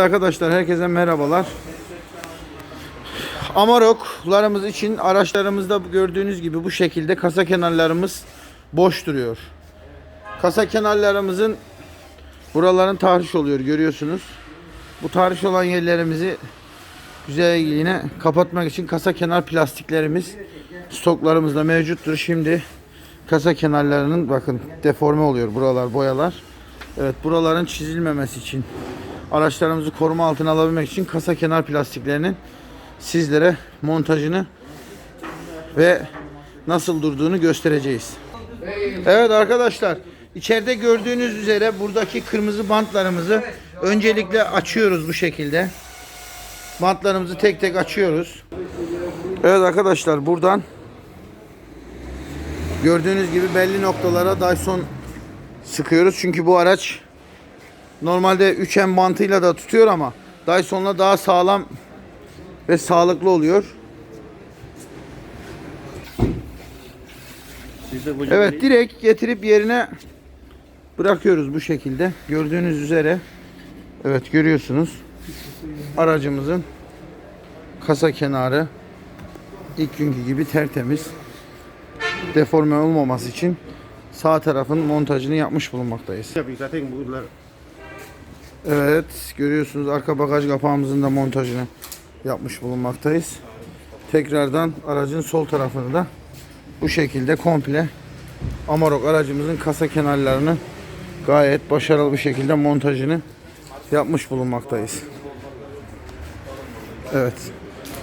Arkadaşlar herkese merhabalar. Amaroklarımız için araçlarımızda gördüğünüz gibi bu şekilde kasa kenarlarımız boş duruyor. Kasa kenarlarımızın buraların tahriş oluyor görüyorsunuz. Bu tahriş olan yerlerimizi güzel yine kapatmak için kasa kenar plastiklerimiz stoklarımızda mevcuttur. Şimdi kasa kenarlarının bakın deforme oluyor buralar boyalar. Evet buraların çizilmemesi için araçlarımızı koruma altına alabilmek için kasa kenar plastiklerinin sizlere montajını ve nasıl durduğunu göstereceğiz. Evet arkadaşlar içeride gördüğünüz üzere buradaki kırmızı bantlarımızı öncelikle açıyoruz bu şekilde. Bantlarımızı tek tek açıyoruz. Evet arkadaşlar buradan gördüğünüz gibi belli noktalara Dyson sıkıyoruz. Çünkü bu araç normalde 3M bantıyla da tutuyor ama Dyson'la daha sağlam ve sağlıklı oluyor. Evet direkt getirip yerine bırakıyoruz bu şekilde. Gördüğünüz üzere evet görüyorsunuz aracımızın kasa kenarı ilk günkü gibi tertemiz deforme olmaması için sağ tarafın montajını yapmış bulunmaktayız. Tabii zaten bunlar Evet görüyorsunuz arka bagaj kapağımızın da montajını yapmış bulunmaktayız. Tekrardan aracın sol tarafını da bu şekilde komple Amarok aracımızın kasa kenarlarını gayet başarılı bir şekilde montajını yapmış bulunmaktayız. Evet.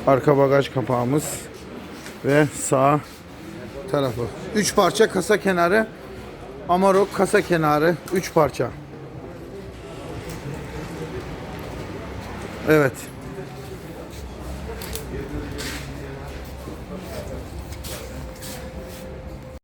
Arka bagaj kapağımız ve sağ tarafı. 3 parça kasa kenarı Amarok kasa kenarı 3 parça. Evet.